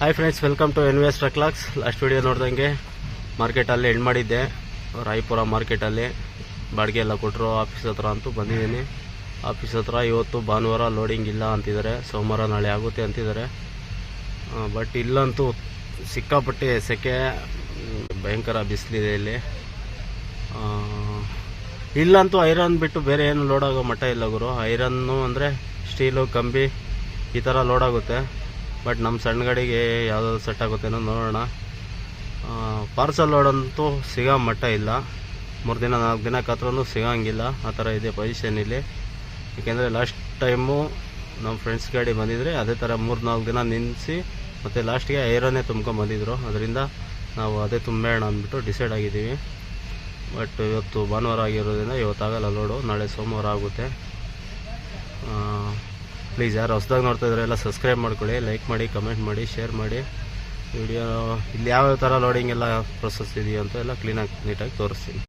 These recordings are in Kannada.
Hi friends welcome to N V S ಟ್ರಕ್ಲಾಕ್ಸ್ last video ನೋಡ್ದಂಗೆ ಮಾರ್ಕೆಟಲ್ಲಿ ಎಂಡ್ ಮಾಡಿದ್ದೆ. ರಾಯಪುರ ಮಾರ್ಕೆಟಲ್ಲಿ ಬಾಡಿಗೆ ಎಲ್ಲ ಕೊಟ್ಟರು ಆಫೀಸ್ ಹತ್ರ ಅಂತೂ ಬಂದಿದ್ದೀನಿ. ಆಫೀಸ್ ಹತ್ರ ಇವತ್ತು ಭಾನುವಾರ ಲೋಡಿಂಗ್ ಇಲ್ಲ ಅಂತಿದ್ದಾರೆ. ಸೋಮವಾರ ನಾಳೆ ಆಗುತ್ತೆ ಅಂತಿದ್ದಾರೆ. ಬಟ್ ಇಲ್ಲಂತೂ ಸಿಕ್ಕಾಪಟ್ಟೆ ಸೆಕೆ ಭಯಂಕರ ಬಿಸಿಲಿದೆ ಇಲ್ಲಿ. ಇಲ್ಲಂತೂ ಐರನ್ ಬಿಟ್ಟು ಬೇರೆ ಏನು ಲೋಡ್ ಆಗೋ ಮಟ್ಟ ಇಲ್ಲ ಗುರು. ಐರನ್ನು ಅಂದರೆ ಸ್ಟೀಲು ಕಂಬಿ ಈ ಥರ ಲೋಡ್ ಆಗುತ್ತೆ. ಬಟ್ ನಮ್ಮ ಸಣ್ಣ ಗಾಡಿಗೆ ಯಾವುದಾದ್ರು ಸೆಟ್ ಆಗುತ್ತೇನೋ ನೋಡೋಣ. ಪಾರ್ಸಲ್ ಲೋಡ್ ಅಂತೂ ಸಿಗೋ ಮಟ್ಟ ಇಲ್ಲ. ಮೂರು ದಿನ, ನಾಲ್ಕು ದಿನ ಕತ್ರೂ ಸಿಗೋಂಗಿಲ್ಲ. ಆ ಥರ ಇದೆ ಪೊಸಿಷನ್ ಇಲ್ಲಿ. ಏಕೆಂದರೆ ಲಾಸ್ಟ್ ಟೈಮು ನಮ್ಮ ಫ್ರೆಂಡ್ಸ್ ಗಾಡಿ ಬಂದಿದ್ರೆ ಅದೇ ಥರ ಮೂರು, ನಾಲ್ಕು ದಿನ ನಿಲ್ಲಿಸಿ ಮತ್ತು ಲಾಸ್ಟಿಗೆ ಐರನ್ನೇ ತುಂಬ್ಕೊಂಬಂದಿದ್ರು ಅದರಿಂದ ನಾವು ಅದೇ ತುಂಬೇಣ ಅಂದ್ಬಿಟ್ಟು ಡಿಸೈಡ್ ಆಗಿದ್ದೀವಿ. ಬಟ್ ಇವತ್ತು ಭಾನುವಾರ ಆಗಿರೋದ್ರಿಂದ ಇವತ್ತಾಗಲ್ಲ ಲೋಡು ನಾಳೆ ಸೋಮವಾರ ಆಗುತ್ತೆ. ಪ್ಲೀಸ್ ಯಾರು ಹೊಸ್ದಾಗಿ ನೋಡ್ತಾ ಇದ್ರೆ ಎಲ್ಲ ಸಬ್ಸ್ಕ್ರೈಬ್ ಮಾಡ್ಕೊಳ್ಳಿ ಲೈಕ್ ಮಾಡಿ ಕಮೆಂಟ್ ಮಾಡಿ ಶೇರ್ ಮಾಡಿ. ವಿಡಿಯೋ ಇಲ್ಲಿ ಯಾವ್ಯಾವ ಥರ ಲೋಡಿಂಗ್ ಎಲ್ಲ ಪ್ರೊಸೆಸ್ ಇದೆಯೋ ಅಂತ ಎಲ್ಲ ಕ್ಲೀನಾಗಿ ನೀಟಾಗಿ ತೋರಿಸ್ತೀನಿ.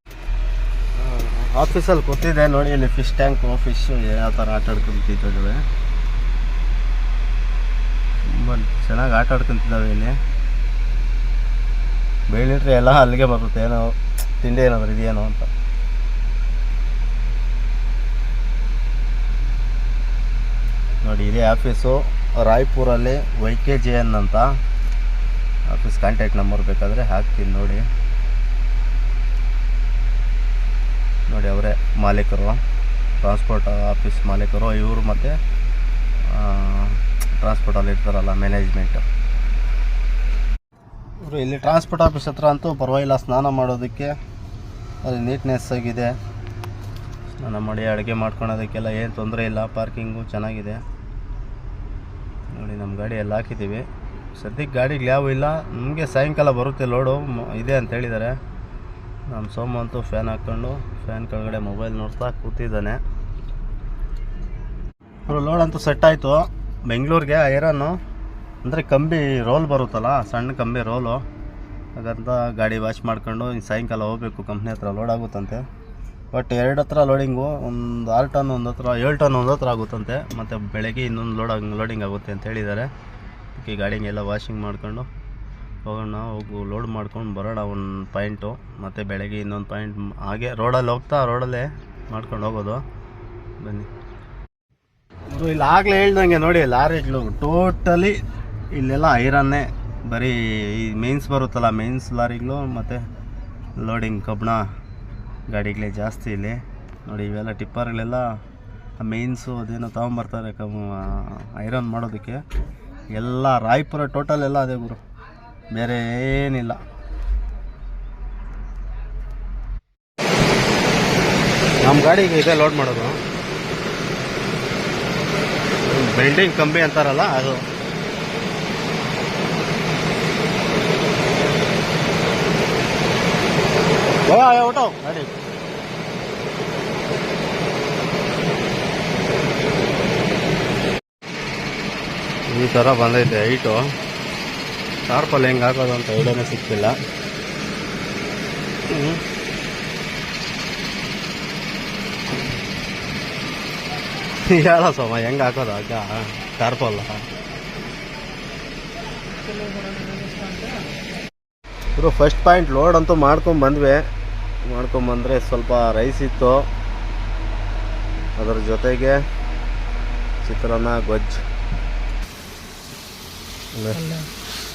ಆಫೀಸಲ್ಲಿ ಕೂತಿದೆ ನೋಡಿ ಇಲ್ಲಿ ಫಿಶ್ ಟ್ಯಾಂಕು ಫಿಶ್ ಯಾವ ಥರ ಆಟ ಆಡ್ಕೊಂತಿದ್ದಾವೆ. ತುಂಬ ಚೆನ್ನಾಗಿ ಆಟ ಆಡ್ಕೊಂತಿದ್ದಾವೆ ಇಲ್ಲಿ. ಬೆಳಿಟ್ರೆ ಎಲ್ಲ ಅಲ್ಲಿಗೆ ಬರುತ್ತೆ, ಏನೋ ತಿಂಡಿ ಏನಾದ್ರು ಇದೆಯೇನೋ ಅಂತ. ನೋಡಿ, ಇದೇ ಆಫೀಸು. ರಾಯ್ಪುರಲ್ಲಿ ವೈ ಕೆ ಜೆ ಎನ್ ಅಂತ ಆಫೀಸ್ ಕಾಂಟ್ಯಾಕ್ಟ್ ನಂಬರ್ ಬೇಕಾದರೆ ಹಾಕ್ತೀನಿ ನೋಡಿ. ನೋಡಿ, ಅವರೇ ಮಾಲೀಕರು, ಟ್ರಾನ್ಸ್ಪೋರ್ಟ್ ಆಫೀಸ್ ಮಾಲೀಕರು, ಇವರು ಮತ್ತು ಟ್ರಾನ್ಸ್ಪೋರ್ಟಲ್ಲಿ ಇರ್ತಾರಲ್ಲ, ಮ್ಯಾನೇಜ್ಮೆಂಟ್. ಇವರು ಇಲ್ಲಿ ಟ್ರಾನ್ಸ್ಪೋರ್ಟ್ ಆಫೀಸ್ ಹತ್ರ ಅಂತೂ ಪರವಾಗಿಲ್ಲ, ಸ್ನಾನ ಮಾಡೋದಕ್ಕೆ. ಅಲ್ಲಿ ನೀಟ್ನೆಸ್ ಆಗಿದೆ ಸ್ನಾನ ಮಾಡಿ ಅಡುಗೆ ಮಾಡ್ಕೊಳೋದಕ್ಕೆಲ್ಲ ಏನು ತೊಂದರೆ ಇಲ್ಲ. ಪಾರ್ಕಿಂಗು ಚೆನ್ನಾಗಿದೆ. ನೋಡಿ ನಮ್ಮ ಗಾಡಿ ಎಲ್ಲ ಹಾಕಿದ್ದೀವಿ. ಸದ್ಯಕ್ಕೆ ಗಾಡಿಗೆ ಯಾವ ಇಲ್ಲ. ನಮಗೆ ಸಾಯಂಕಾಲ ಬರುತ್ತೆ ಲೋಡು. ಇದೆ ಅಂತ ಹೇಳಿದ್ದಾರೆ. ನಮ್ಮ ಸೋಮ ಅಂತೂ ಫ್ಯಾನ್ ಹಾಕ್ಕೊಂಡು, ಫ್ಯಾನ್ ಕೆಳಗಡೆ ಮೊಬೈಲ್ ನೋಡ್ತಾ ಕೂತಿದ್ದಾನೆ. ಅವರು ಲೋಡ್ ಅಂತೂ ಸೆಟ್ ಆಯಿತು. ಬೆಂಗಳೂರಿಗೆ ಐರನ್ನು. ಅಂದರೆ ಕಂಬಿ ರೋಲ್ ಬರುತ್ತಲ್ಲ, ಸಣ್ಣ ಕಂಬಿ ರೋಲು. ಹಾಗಂತ ಗಾಡಿ ವಾಶ್ ಮಾಡ್ಕೊಂಡು ಸಾಯಂಕಾಲ ಹೋಗಬೇಕು. ಕಂಪ್ನಿ ಹತ್ರ ಲೋಡ್ ಆಗುತ್ತಂತೆ. ಬಟ್ ಎರಡು ಹತ್ರ ಲೋಡಿಂಗು ಒಂದು ಆರು ಟನ್ ಒಂದು ಹತ್ರ, ಏಳು ಟನ್ ಒಂದು ಹತ್ರ ಆಗುತ್ತಂತೆ. ಮತ್ತು ಬೆಳಗ್ಗೆ ಇನ್ನೊಂದು ಲೋಡ್ ಲೋಡಿಂಗ್ ಆಗುತ್ತೆ ಅಂತ ಹೇಳಿದ್ದಾರೆ. ಅದಕ್ಕೆ ಗಾಡಿಗೆಲ್ಲ ವಾಷಿಂಗ್ ಮಾಡ್ಕೊಂಡು ಹೋಗೋಣ, ಹೋಗು ಲೋಡ್ ಮಾಡ್ಕೊಂಡು ಬರೋಣ ಒಂದು ಪಾಯಿಂಟು ಮತ್ತು ಬೆಳಗ್ಗೆ ಇನ್ನೊಂದು ಪಾಯಿಂಟ್ ಹಾಗೆ ರೋಡಲ್ಲಿ ಹೋಗ್ತಾ ರೋಡಲ್ಲೇ ಮಾಡ್ಕೊಂಡು ಹೋಗೋದು. ಬನ್ನಿ. ಇಲ್ಲಿ ಆಗಲೇ ಹೇಳ್ದಂಗೆ ನೋಡಿ ಲಾರಿಗಳು ಟೋಟಲಿ ಇಲ್ಲೆಲ್ಲ ಐರನ್ನೇ. ಬರೀ ಈ ಮೇನ್ಸ್ ಬರುತ್ತಲ್ಲ ಮೇನ್ಸ್ ಲಾರಿಗಳು, ಮತ್ತು ಲೋಡಿಂಗ್ ಕಬ್ಬಣ. ಗಾಡಿಗಳೇ ಜಾಸ್ತಿ ಇಲ್ಲಿ. ನೋಡಿ ಇವೆಲ್ಲ ಟಿಪ್ಪರ್ಗಳೆಲ್ಲ ಮೇನ್ಸು ಅದೇನೋ ತೊಗೊಂಬರ್ತಾರೆ ಕಮ್ ಐರನ್ ಮಾಡೋದಕ್ಕೆ. ಎಲ್ಲ ರಾಯಪುರ ಟೋಟಲ್ ಎಲ್ಲ ಅದೇ ಗುರು. ಬೇರೆ ಏನಿಲ್ಲ. ನಮ್ಮ ಗಾಡಿಗೆ ಇದೆ ಲೋಡ್ ಮಾಡೋದು. ಬೆಲ್ಡಿಂಗ್ ಕಂಬಿ ಅಂತಾರಲ್ಲ ಅದು. ಗಾಡಿ ಈ ಥರ ಬಂದೈತೆ ಹೈಟು. ಟಾರ್ಪಲ್ ಹೆಂಗ್ ಹಾಕೋದು ಅಂತ ಐಡಿಯಾನೇ ಸಿಕ್ತಿಲ್ಲ. ಹೇಳ ಸೋಮ ಹೆಂಗೆ ಹಾಕೋದು ಅಕ್ಕ ಟಾರ್ಪಲ್? ಇವರು ಫಸ್ಟ್ ಪಾಯಿಂಟ್ ಲೋಡ್ ಅಂತೂ ಮಾಡ್ಕೊಂಡು ಬಂದ್ವಿ. ಮಾಡ್ಕೊಂಬಂದ್ರೆ ಸ್ವಲ್ಪ ರೈಸ್ ಇತ್ತು. ಅದರ ಜೊತೆಗೆ ಚಿತ್ರಾನ್ನ ಗೊಜ್ಜು.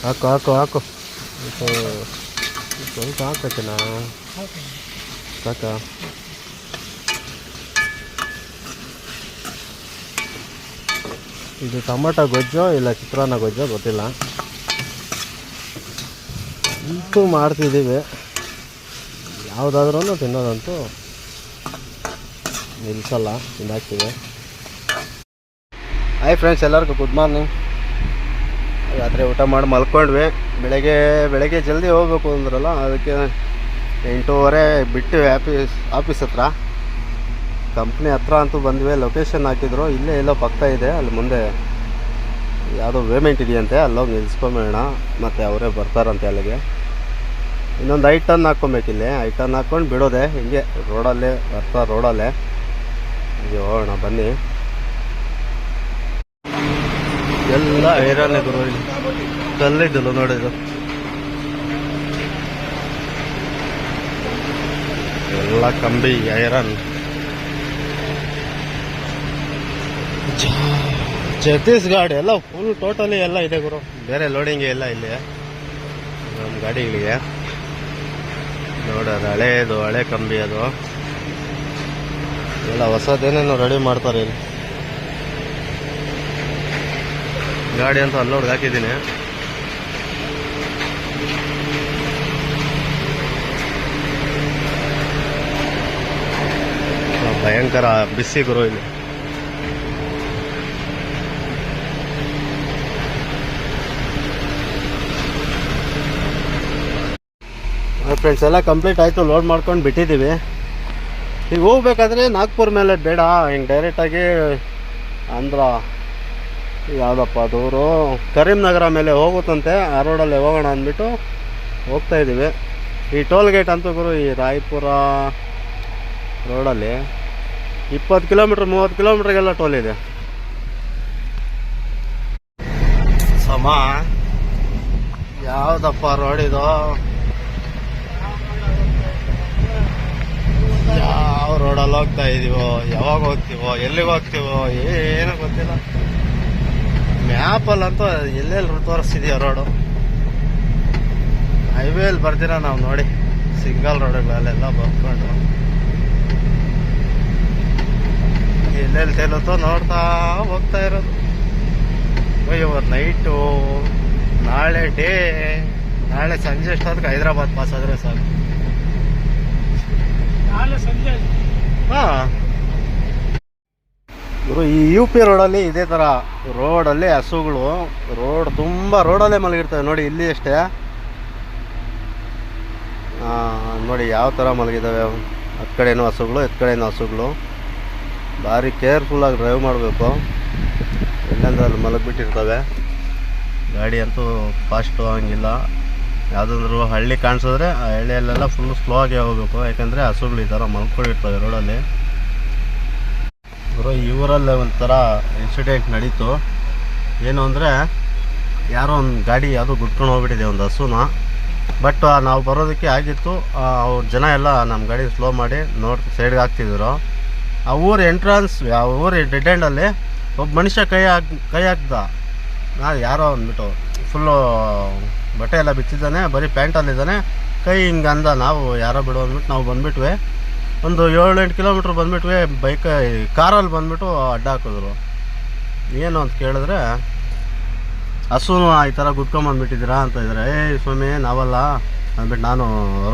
ಹಾಕು ಹಾಕು ಹಾಕು. ಸ್ವಲ್ಪ ಹಾಕಕ್ಕೆ ನಾನು ಸಾಕ? ಇದು ಟೊಮಟೊ ಗೊಜ್ಜೋ ಇಲ್ಲ ಚಿತ್ರಾನ್ನ ಗೊಜ್ಜೋ ಗೊತ್ತಿಲ್ಲ. ಇಂತೂ ಮಾಡ್ತಿದ್ದೀವಿ. ಯಾವುದಾದ್ರೂ ತಿನ್ನೋದಂತೂ ನಿಲ್ಲಿಸಲ್ಲ ತಿಂದಾಕ್ತೀವಿ. ಹಾಯ್ ಫ್ರೆಂಡ್ಸ್ ಎಲ್ಲರಿಗೂ ಗುಡ್ ಮಾರ್ನಿಂಗ್ ರಾತ್ರಿ ಊಟ ಮಾಡಿ ಮಲ್ಕೊಂಡ್ವಿ. ಬೆಳಗ್ಗೆ ಬೆಳಗ್ಗೆ ಜಲ್ದಿ ಹೋಗ್ಬೇಕು ಅಂದ್ರಲ್ಲ, ಅದಕ್ಕೆ ಎಂಟೂವರೆ ಬಿಟ್ಟು ಆಫೀಸ್ ಆಫೀಸ್ ಹತ್ರ. ಕಂಪ್ನಿ ಹತ್ರ ಅಂತೂ ಬಂದ್ವಿ ಲೊಕೇಶನ್ ಹಾಕಿದ್ರು. ಇಲ್ಲೇ ಎಲ್ಲೋ ಪಕ್ಕ ಇದೆ, ಅಲ್ಲಿ ಮುಂದೆ ಯಾವುದೋ ಪೇಮೆಂಟ್ ಇದೆಯಂತೆ, ಅಲ್ಲೋಗಿ ನಿಲ್ಸ್ಕೊಂಬೇಡ ಮತ್ತು ಅವರೇ ಬರ್ತಾರಂತೆ ಅಲ್ಲಿಗೆ. ಇನ್ನೊಂದು ಐ ಟನ್ ಹಾಕ್ಕೊಬೇಕಿಲ್ಲಿ ಐ ಟನ್ ಹಾಕ್ಕೊಂಡು ಬಿಡೋದೆ. ಹಿಂಗೆ ರೋಡಲ್ಲೇ ಅರ್ಥ ರೋಡಲ್ಲೇ. ಹಿಂಗೆ ಹೋಗೋಣ, ಬನ್ನಿ. ಎಲ್ಲ ಐರನ್ ಇದ್ರು ಇಲ್ಲಿ. ಕಲ್ಲಿದ್ದಲು ನೋಡಿ ಇದು ಎಲ್ಲ ಕಂಬಿ ಐರನ್ ಛತ್ತೀಸ್ಗಢ ಎಲ್ಲ ಫುಲ್ ಟೋಟಲಿ ಎಲ್ಲ ಇದೆ ಗುರು. ಬೇರೆ ಲೋಡಿಂಗ್ ಎಲ್ಲ ಇಲ್ಲಿ. ನಮ್ಮ ಗಾಡಿಗಳಿಗೆ. ನೋಡೋದು ಹಳೇದು ಹಳೆ ಕಂಬಿ ಅದು. ಎಲ್ಲ ಹೊಸದೇನೇನು ರೆಡಿ ಮಾಡ್ತಾರೆ ಇಲ್ಲಿ. ಗಾಡಿ ಅಂತ ಅಲ್ಲೋಡ್ಗೆ ಹಾಕಿದ್ದೀನಿ. ಭಯಂಕರ ಬಿಸಿ ಗುರು ಇಲ್ಲಿ. ಫ್ರೆಂಡ್ಸ್ ಎಲ್ಲ ಕಂಪ್ಲೀಟ್ ಆಯಿತು ಲೋಡ್ ಮಾಡ್ಕೊಂಡು ಬಿಟ್ಟಿದ್ದೀವಿ. ಈಗ ಹೋಗ್ಬೇಕಾದ್ರೆ ನಾಗ್ಪುರ್ ಮೇಲೆ ಬೇಡ, ಹಿಂಗೆ ಡೈರೆಕ್ಟಾಗಿ ಆಂಧ್ರ, ಯಾವುದಪ್ಪ ದೂರು ಕರೀಂನಗರ ಮೇಲೆ ಹೋಗುತ್ತಂತೆ, ಆ ರೋಡಲ್ಲಿ ಹೋಗೋಣ ಅಂದ್ಬಿಟ್ಟು ಹೋಗ್ತಾ ಇದ್ದೀವಿ. ಈ ಟೋಲ್ ಗೇಟ್ ಅಂತೂ ಗುರು, ಈ ರಾಯಪುರ ರೋಡಲ್ಲಿ ಇಪ್ಪತ್ತು ಕಿಲೋಮೀಟ್ರ್ ಮೂವತ್ತು ಕಿಲೋಮೀಟ್ರಿಗೆಲ್ಲ ಟೋಲ್ ಇದೆ. ಸಮ, ಯಾವುದಪ್ಪ ರೋಡ್ ಇದು ಯಾವ ರೋಡಲ್ಲಿ ಹೋಗ್ತಾ ಇದೀವೋ, ಯಾವಾಗ ಹೋಗ್ತೀವೋ, ಎಲ್ಲಿಗೆ ಹೋಗ್ತೀವೋ, ಏನು ಗೊತ್ತಿಲ್ಲ. ಮ್ಯಾಪಲ್ಲಂತೂ ಎಲ್ಲೆಲ್ಲಿ ತೋರಿಸ್ತಿದೆಯೋ ರೋಡು. ಹೈವೇಲಿ ಬರ್ತೀರ ನಾವು ನೋಡಿ, ಸಿಂಗಲ್ ರೋಡ್ಗಳಲ್ಲೆಲ್ಲ ಬರ್ಕೊಂಡು. ಎಲ್ಲೆಲ್ಲಿ ತೇಲುತ್ತೋ ನೋಡ್ತಾ ಹೋಗ್ತಾ ಇರೋದು. ಇವತ್ತು ನೈಟು ನಾಳೆ ಡೇ ನಾಳೆ ಸಂಜೆ ಎಷ್ಟೊತ್ತಿಗೆ ಹೈದರಾಬಾದ್ ಪಾಸ್ ಆದರೆ ಸಾಕು. ನಾಳೆ ಸಂಜೆ ಹಾ. ಈ ಯು ಪಿ ರೋಡಲ್ಲಿ ಇದೇ ಥರ ರೋಡಲ್ಲಿ ಹಸುಗಳು, ರೋಡ್ ತುಂಬ ರೋಡಲ್ಲೇ ಮಲಗಿರ್ತವೆ. ನೋಡಿ, ಇಲ್ಲಿ ಅಷ್ಟೇ. ನೋಡಿ, ಯಾವ ಥರ ಮಲಗಿದ್ದಾವೆ ಹತ್ತು ಕಡೆಯೂ ಹಸುಗಳು ಎತ್ ಕಡೆಯೂ ಹಸುಗಳು. ಭಾರಿ ಕೇರ್ಫುಲ್ಲಾಗಿ ಡ್ರೈವ್ ಮಾಡಬೇಕು. ಎಲ್ಲೆಂದ್ರೆ ಅಲ್ಲಿ ಮಲಗಿಬಿಟ್ಟಿರ್ತವೆ. ಗಾಡಿ ಅಂತೂ ಫಾಸ್ಟು ಹಂಗಿಲ್ಲ ಯಾವುದಾದ್ರು ಹಳ್ಳಿ ಕಾಣಿಸಿದ್ರೆ ಆ ಹಳ್ಳಿಯಲ್ಲೆಲ್ಲ ಫುಲ್ ಸ್ಲೋ ಆಗಿ ಹೋಗ್ಬೇಕು. ಯಾಕಂದರೆ ಹಸುಗಳು ಈ ಥರ ಮಲ್ಕೊಂಡಿರ್ತವೆ ರೋಡಲ್ಲಿ. ಗುರು, ಈ ಊರಲ್ಲೇ ಒಂಥರ ಇನ್ಸಿಡೆಂಟ್ ನಡೀತು. ಏನು ಅಂದರೆ, ಯಾರೋ ಒಂದು ಗಾಡಿ ಯಾವುದೋ ಗುಟ್ಕೊಂಡು ಹೋಗ್ಬಿಟ್ಟಿದೆ ಒಂದು ಹಸುನ. ಬಟ್ ನಾವು ಬರೋದಕ್ಕೆ ಆಗಿತ್ತು. ಅವ್ರ ಜನ ಎಲ್ಲ ನಮ್ಮ ಗಾಡಿ ಸ್ಲೋ ಮಾಡಿ ನೋಡ್ ಸೈಡ್ಗೆ ಹಾಕ್ತಿದ್ರು. ಆ ಊರ ಎಂಟ್ರನ್ಸ್ ಆ ಊರ ಡೆಡ್ ಎಂಡಲ್ಲಿ ಒಬ್ಬ ಮನುಷ್ಯ ಕೈ ಹಾಕಿ, ಕೈ ಹಾಕ್ದ. ನಾ ಯಾರೋ ಅಂದ್ಬಿಟ್ಟು ಫುಲ್ಲು ಬಟ್ಟೆ ಎಲ್ಲ ಬಿಚ್ಚಿದ್ದಾನೆ, ಬರೀ ಪ್ಯಾಂಟಲ್ಲಿದ್ದಾನೆ ಕೈ ಹಿಂಗೆ ಅಂದ, ನಾವು ಯಾರೋ ಬಿಡು ಅಂದ್ಬಿಟ್ಟು ನಾವು ಬಂದುಬಿಟ್ವಿ. ಒಂದು ಏಳು ಎಂಟು ಕಿಲೋಮೀಟ್ರ್ ಬಂದುಬಿಟ್ವಿ ಬೈಕ್ ಕಾರಲ್ಲಿ ಬಂದ್ಬಿಟ್ಟು ಅಡ್ಡ ಹಾಕಿದ್ರು. ಏನು ಅಂತ ಕೇಳಿದ್ರೆ, ಹಸುನು ಈ ಥರ ಗುದ್ಕೊಂಬಂದ್ಬಿಟ್ಟಿದ್ದೀರಾ ಅಂತ ಇದ್ದಾರೆ. ಏ, ಸ್ವಾಮಿ, ನಾವಲ್ಲ ಅಂದ್ಬಿಟ್ಟು ನಾನು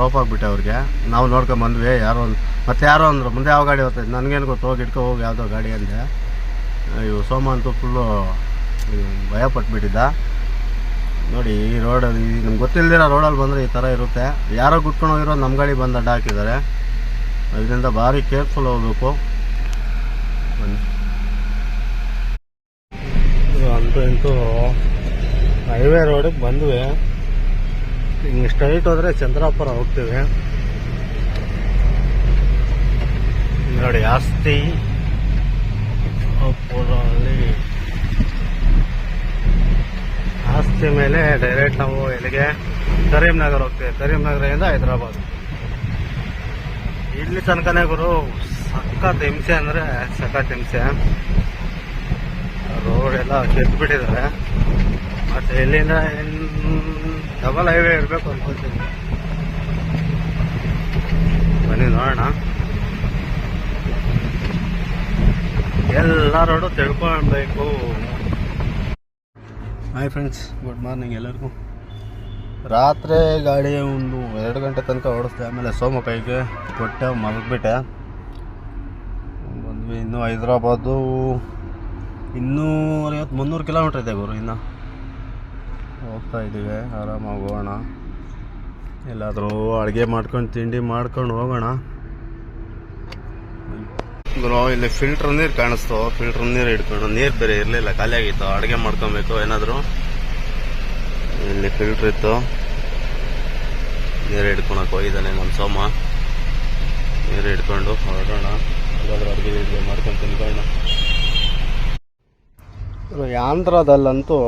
ರೋಪ್ ಆಗಿಬಿಟ್ಟೆ ಅವ್ರಿಗೆ. ನಾವು ನೋಡ್ಕೊಂಬಂದ್ವಿ ಯಾರೋ ಒಂದು ಮತ್ತೆ ಯಾರೋ ಅಂದರು, ಮುಂದೆ ಯಾವ ಗಾಡಿ ಹೋಗ್ತೈತೆ ನನಗೇನು ಗೊತ್ತು, ಹೋಗಿ ಇಟ್ಕೊ ಹೋಗಿ ಯಾವುದೋ ಗಾಡಿ ಅಂದೆ. ಇವು ಸೋಮ ಅಂತೂ ಫುಲ್ಲು ಭಯ ಪಟ್ಬಿಟ್ಟಿದ್ದ ನೋಡಿ, ಈ ರೋಡಲ್ಲಿ ನಮ್ಗೆ ಗೊತ್ತಿಲ್ಲದಿರೋ ರೋಡಲ್ಲಿ ಬಂದರೆ ಈ ಥರ ಇರುತ್ತೆ. ಯಾರೋ ಗುಟ್ಕೊಂಡು ಹೋಗಿರೋ ನಮ್ಮ ಗಾಡಿ ಬಂದು ಅಡ್ಡ ಹಾಕಿದ್ದಾರೆ. ಅದರಿಂದ ಭಾರಿ ಕೇರ್ಫುಲ್ ಹೋಗ್ಬೇಕು. ಅಂತೂ ಇಂತೂ ಹೈವೇ ರೋಡಿಗೆ ಬಂದ್ವಿ. ಹಿಂಗೆ ಸ್ಟ್ರೈಟ್ ಹೋದರೆ ಚಂದ್ರಾಪುರ ಹೋಗ್ತೀವಿ. ನೋಡಿ, ಆಸ್ತಿ ಮೇಲೆ ಡೈರೆಕ್ಟ್ ನಾವು ಎಲ್ಲಿಗೆ ಕರೀಂನಗರ್ ಹೋಗ್ತೀವಿ. ಕರೀಂನಗರದಿಂದ ಹೈದರಾಬಾದ್. ಇಲ್ಲಿ ತನಕನೇ ಗುರು, ಸಖತ್ ಹಿಂಸೆ ಅಂದ್ರೆ, ಸಖತ್ ಹಿಂಸೆ. ರೋಡ್ ಎಲ್ಲ ಕೆತ್ಬಿಟ್ಟಿದ್ದಾರೆ ಮತ್ತೆ ಇಲ್ಲಿಂದ ಡಬಲ್ ಹೈವೇ ಇರಬೇಕು ಅನ್ಕೋತೀನಿ. ಬನ್ನಿ ನೋಡೋಣ. ಎಲ್ಲ ರೋಡು ತಿಳ್ಕೊಳ್ಬೇಕು. ಹಾಯ್ ಫ್ರೆಂಡ್ಸ್ ಗುಡ್ ಮಾರ್ನಿಂಗ್ ಎಲ್ಲರಿಗೂ. ರಾತ್ರಿ ಗಾಡಿ ಒಂದು ಎರಡು ಗಂಟೆ ತನಕ ಓಡಿಸ್ದೆ, ಆಮೇಲೆ ಸೋಮಕೈಗೆ ಕೊಟ್ಟೆ, ಮಲಗಿಬಿಟ್ಟೆ. ಬಂದ್ವಿ ಇನ್ನು ಹೈದ್ರಾಬಾದು. ಇನ್ನೂರೈವತ್ತು ಮುನ್ನೂರು ಕಿಲೋಮೀಟ್ರ್ ಇದೆ ಗುರು ಇನ್ನು. ಹೋಗ್ತಾ ಇದ್ದೀವಿ, ಆರಾಮಾಗಿ ಹೋಗೋಣ. ಎಲ್ಲಾದರೂ ಅಡುಗೆ ಮಾಡ್ಕೊಂಡು, ತಿಂಡಿ ಮಾಡ್ಕೊಂಡು ಹೋಗೋಣ. ಇಲ್ಲಿ ಫಿಲ್ಟರ್ ನೀರು ಕಾಣಿಸ್ತು. ಫಿಲ್ಟರ್ ನೀರು ಹಿಡ್ಕೊಂಡು ನೀರು ಬೇರೆ ಇರಲಿಲ್ಲ, ಖಾಲಿ ಆಗಿತ್ತು. ಅಡುಗೆ ಮಾಡ್ಕೊಬೇಕು, ಏನಾದರೂ. ಇಲ್ಲಿ ಫಿಲ್ಟರ್ ಇತ್ತು. ನೀರು ಹಿಡ್ಕೊಳಕ್ಕೆ ಹೋಗಿದ್ದಾನೆ ನಮ್ಮ ಸೋಮ. ನೀರು ಹಿಡ್ಕೊಂಡು ಹೊರಡೋಣ. ಎಲ್ಲಾದ್ರೂ ಅಡುಗೆ ಗಿಡ್ಗೆ ಮಾಡ್ಕೊಂಡು ತಿನ್ಕೊಳ್ಳೋಣ. ಯಾಂಧ್ರದಲ್ಲಂತೂ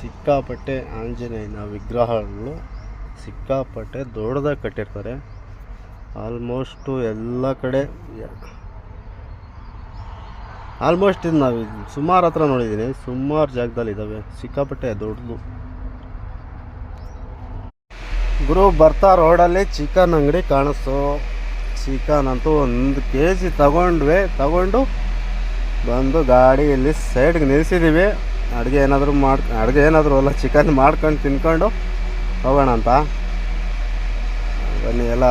ಸಿಕ್ಕಾಪಟ್ಟೆ ಆಂಜನೇಯನ ವಿಗ್ರಹಗಳು ಸಿಕ್ಕಾಪಟ್ಟೆ ದೊಡ್ಡದಾಗಿ ಕಟ್ಟಿರ್ತಾರೆ. ಆಲ್ಮೋಸ್ಟು ಎಲ್ಲ ಕಡೆ ಆಲ್ಮೋಸ್ಟ್ ಇದು ನಾವು ಸುಮಾರು ಹತ್ರ ನೋಡಿದ್ದೀನಿ ಸುಮಾರು ಜಾಗದಲ್ಲಿ ಇದ್ದಾವೆ ಸಿಕ್ಕಾಪಟ್ಟೆ ದೊಡ್ಡದು. ಗುರು ಬರ್ತಾ ರೋಡಲ್ಲಿ ಚಿಕನ್ ಅಂಗಡಿ ಕಾಣಿಸ್ತು. ಚಿಕನ್ ಅಂತೂ ಒಂದು ಕೆ ಜಿ ತಗೊಂಡ್ವಿ. ತಗೊಂಡು ಬಂದು ಗಾಡಿಯಲ್ಲಿ ಸೈಡ್ಗೆ ನಿಲ್ಲಿಸಿದ್ದೀವಿ ಅಡುಗೆ ಏನಾದರೂ ಮಾಡಿ ಅಡುಗೆ ಏನಾದರೂ ಅಲ್ಲ, ಚಿಕನ್ ಮಾಡ್ಕೊಂಡು ತಿನ್ಕೊಂಡು ಹೋಗೋಣ ಅಂತ. ಬನ್ನಿ, ಎಲ್ಲ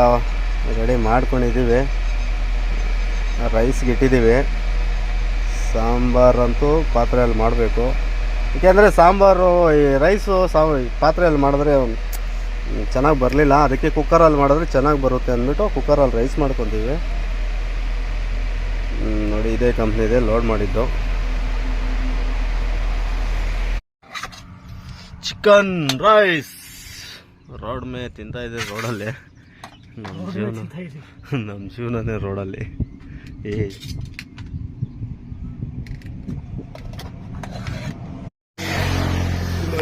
ರೆಡಿ ಮಾಡ್ಕೊಂಡಿದ್ದೀವಿ ರೈಸ್ಗೆ ಇಟ್ಟಿದ್ದೀವಿ ಸಾಂಬಾರಂತೂ ಪಾತ್ರೆಯಲ್ಲಿ ಮಾಡಬೇಕು. ಏಕೆಂದರೆ ಸಾಂಬಾರು ಈ ರೈಸು ಸಾ ಪಾತ್ರೆಯಲ್ಲಿ ಮಾಡಿದ್ರೆ ಚೆನ್ನಾಗಿ ಬರಲಿಲ್ಲ. ಅದಕ್ಕೆ ಕುಕ್ಕರಲ್ಲಿ ಮಾಡಿದ್ರೆ ಚೆನ್ನಾಗಿ ಬರುತ್ತೆ ಅಂದ್ಬಿಟ್ಟು ಕುಕ್ಕರಲ್ಲಿ ರೈಸ್ ಮಾಡ್ಕೊತೀವಿ. ನೋಡಿ ಇದೇ ಕಂಪ್ನಿದೆ ಲೋಡ್ ಮಾಡಿದ್ದು. ಚಿಕನ್ ರೈಸ್ ರೋಡ್ ಮೇ ತಿಂತಾ ಇದೆ ರೋಡಲ್ಲಿ. ನಮ್ಮ ಜೀವನ ನಮ್ಮ ಜೀವನನೇ ರೋಡಲ್ಲಿ. ಏ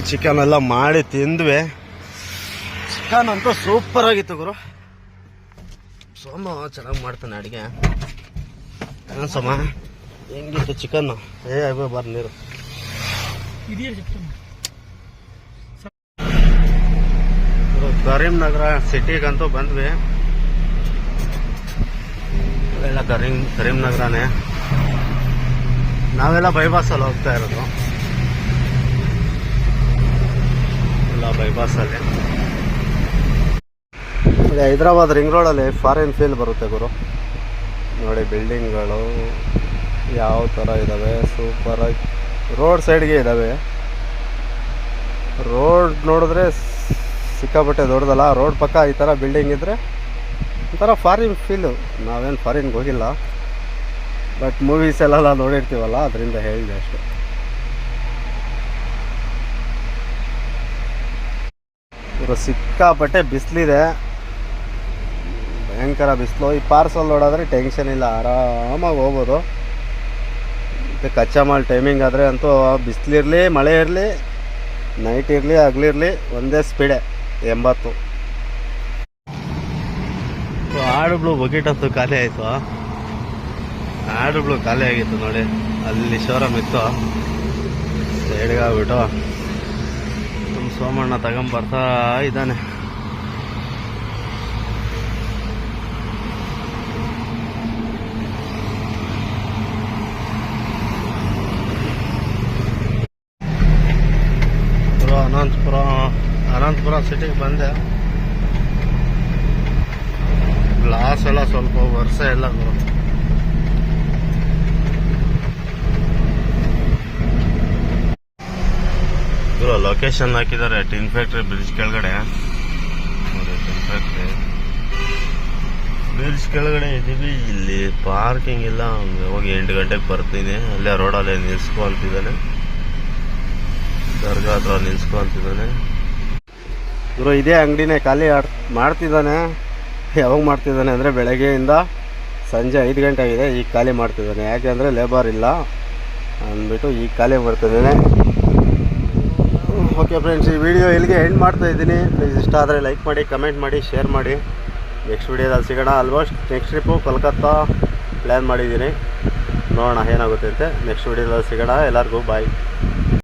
ಚಿಕನ್ ಎಲ್ಲ ಮಾಡಿ ತಿಂದ್ವಿ. ಚಿಕನ್ ಅಂತೂ ಸೂಪರ್ ಆಗಿತ್ತು ಗುರು. ಸೋಮ ಚೆನ್ನಾಗಿ ಮಾಡ್ತಾನೆ ಅಡುಗೆ. ಏನು ಸೋಮ? ಹೆಂಗಿತ್ತು ಚಿಕನ್? ಏ ಅಯ್ಯೋ ಬಾರ್ ನೀರು. ಗುರು, ಕರೀಂನಗರ ಸಿಟಿಗಂತೂ ಬಂದ್ವಿ. ಎಲ್ಲ ಕರೀಂ ಕರೀಂನಗರನೇ. ನಾವೆಲ್ಲ ಬೈಪಾಸಲ್ಲಿ ಹೋಗ್ತಾ ಇರೋದು. ಬೈಪಾಸಲ್ಲಿ ನೋಡಿ ಹೈದ್ರಾಬಾದ್ ರಿಂಗ್ ರೋಡಲ್ಲಿ ಫಾರಿನ್ ಫೀಲ್ ಬರುತ್ತೆ ಗುರು. ನೋಡಿ ಬಿಲ್ಡಿಂಗ್ಗಳು ಯಾವ ಥರ ಇದ್ದಾವೆ ಸೂಪರಾಗಿ ರೋಡ್ ಸೈಡ್ಗೆ ಇದ್ದಾವೆ ರೋಡ್ ನೋಡಿದ್ರೆ ಸಿಕ್ಕಾಪಟ್ಟೆ ದೊಡ್ಡದಲ್ಲ ರೋಡ್ ಪಕ್ಕ ಈ ಥರ ಬಿಲ್ಡಿಂಗ್ ಇದ್ದರೆ ಒಂಥರ ಫಾರಿನ್ ಫೀಲು ನಾವೇನು ಫಾರಿನ್ಗೆ ಹೋಗಿಲ್ಲ. ಬಟ್ ಮೂವೀಸ್ ಎಲ್ಲ ನೋಡಿರ್ತೀವಲ್ಲ, ಅದರಿಂದ ಹೇಳಿದೆ ಅಷ್ಟೆ. ಇವರು ಸಿಕ್ಕಾಪಟ್ಟೆ ಬಿಸಿಲಿದೆ. ಭಯಂಕರ ಬಿಸಿಲು. ಈ ಪಾರ್ಸಲ್ ನೋಡೋದ್ರೆ ಟೆನ್ಷನ್ ಇಲ್ಲ. ಆರಾಮಾಗಿ ಹೋಗ್ಬೋದು. ಮತ್ತು ಕಚ್ಚಾ ಮಾಲ್ ಟೈಮಿಂಗ್ ಆದರೆ ಅಂತೂ ಬಿಸಿಲಿರಲಿ, ಮಳೆ ಇರಲಿ ನೈಟ್ ಇರಲಿ, ಹಗಲಿರಲಿ ಒಂದೇ ಸ್ಪೀಡೆ ಎಂಬತ್ತು. ಆಡುಗಳು ಬಕೆಟ್ ಅಂತೂ ಖಾಲಿ ಆಯಿತು. ಆಡುಗಳು ಖಾಲಿ ಆಗಿತ್ತು ನೋಡಿ. ಅಲ್ಲಿ ಶೋರೂಮ್ ಇತ್ತು. ಸೈಡ್ಗೆ ಆಗ್ಬಿಟ್ಟು. ನಮ್ಮ ಸೋಮಣ್ಣ ತಗೊಂಬರ್ತಾ ಇದ್ದಾನೆ. ಅನಂತಪುರ ಅನಂತಪುರ ಸಿಟಿಗೆ ಬಂದೆ. ಗ್ಲಾಸ್ ಎಲ್ಲ ಸ್ವಲ್ಪ ವರ್ಷ ಎಲ್ಲ ಗುರು ಗುರು ಲೊಕೇಶನ್ ಹಾಕಿದ್ದಾರೆ, ಟಿನ್ ಫ್ಯಾಕ್ಟ್ರಿ ಬ್ರಿಡ್ಜ್ ಕೆಳಗಡೆ. ಟಿನ್ ಫ್ಯಾಕ್ಟ್ರಿ ಬ್ರಿಡ್ಜ್ ಕೆಳಗಡೆ ಇದ್ದೀವಿ ಇಲ್ಲಿ ಪಾರ್ಕಿಂಗ್ ಇಲ್ಲ. ಹೋಗಿ ಎಂಟು ಗಂಟೆಗೆ ಬರ್ತೀನಿ. ಅಲ್ಲೇ ರೋಡಲ್ಲೇ ನಿಲ್ಸ್ಕೊ ಅಂತಿದ್ದಾನೆ. ದರ್ಗಾ ಹತ್ರ ನಿಲ್ಸ್ಕೊ ಅಂತಿದ್ದಾನೆ. ಇವರು ಇದೇ ಅಂಗಡಿನೇ ಖಾಲಿ ಆಡ್- ಮಾಡ್ತಿದ್ದಾನೆ. ಯಾವಾಗ ಮಾಡ್ತಿದ್ದಾನೆ ಅಂದರೆ ಬೆಳಗ್ಗೆಯಿಂದ ಸಂಜೆ ಐದು ಗಂಟೆ ಆಗಿದೆ. ಈಗ ಖಾಲಿ ಮಾಡ್ತಿದ್ದಾನೆ. ಯಾಕೆ ಅಂದರೆ ಲೇಬರ್ ಇಲ್ಲ. ಅಂದ್ಬಿಟ್ಟು ಈಗ ಖಾಲಿ ಮಾಡ್ತಿದ್ದಾನೆ. ಓಕೆ ಫ್ರೆಂಡ್ಸ್ ಈ ವಿಡಿಯೋ ಇಲ್ಲಿಗೆ ಎಂಡ್ ಮಾಡ್ತಾ ಇದ್ದೀನಿ. ಪ್ಲೀಸ್ ಇಷ್ಟ ಆದರೆ ಲೈಕ್ ಮಾಡಿ ಕಮೆಂಟ್ ಮಾಡಿ ಶೇರ್ ಮಾಡಿ. ನೆಕ್ಸ್ಟ್ ವಿಡಿಯೋದಲ್ಲಿ ಸಿಗೋಣ. Almost next trip Kolkata plan ಮಾಡಿದ್ದೀನಿ. ನೋಡೋಣ ಏನಾಗುತ್ತೆ ಅಂತೆ. ನೆಕ್ಸ್ಟ್ ವಿಡಿಯೋದಲ್ಲಿ ಸಿಗೋಣ. ಎಲ್ಲರಿಗೂ ಬಾಯ್